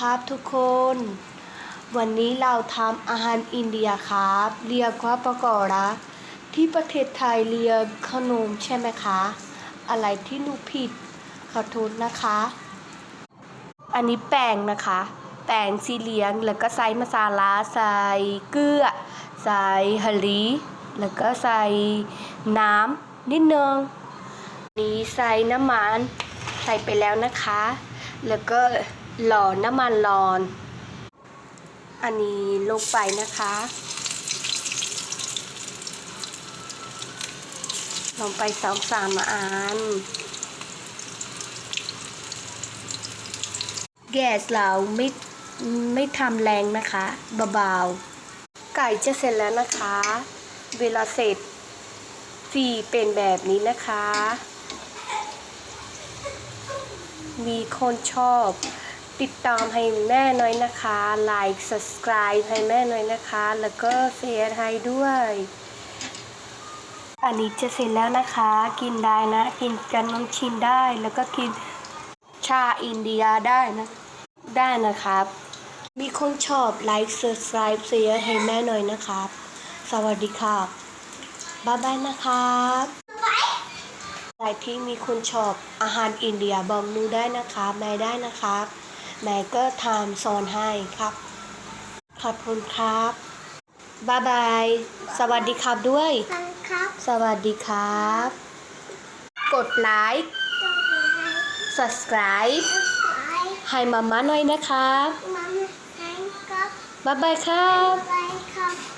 ครับทุกคน วันนี้เราทำอาหารอินเดียครับ เรียกว่าปะกอระที่ประเทศไทยเรียกขนมใช่ไหมคะ อะไรที่หนูผิดขอโทษนะคะ อันนี้แป้งนะคะ แป้งสีเหลืองแล้วก็ใส่มาซาลาใส่เกลือ ใส่ฮะลีแล้วก็ใส่น้ำนิดนึงนี้ใส่น้ำมันใส่ไปแล้วนะคะ แล้วก็ หล่อน้ำมันร้อน อันนี้ลงไปนะคะ ลงไปสองสามอัน แก๊สเราไม่ไม่ทำแรงนะคะเบาๆ ไก่จะเสร็จแล้วนะคะ เวลาเสร็จสีเป็นแบบนี้นะคะ มีคนชอบ ติดตามให้แม่หน่อยนะคะไลค์ subscribe ให้แม่หน่อยนะคะ แล้วก็เสียร์ให้ด้วย อันนี้จะเสร็จแล้วนะคะ กินได้นะ กินกันน้ำชินได้ แล้วก็กินชาอินเดียได้นะ ได้นะครับ มีคนชอบไลค์ subscribe เสียร์ให้แม่หน่อยนะครับ สวัสดีครับบ๊ายบายนะครับใครที่มีคนชอบอาหารอินเดียบอกนูได้นะคะ แม่ได้นะครับ แม่ก็ทำสอนให้ครับ ขอบคุณครับบ๊ายบาย สวัสดีครับด้วยฟังครับ สวัสดีครับ กดไลค์ต้องให้ subscribe ไลค์ให้มาม่าหน่อยนะครับมัมให้ครับ บ๊ายบายครับบ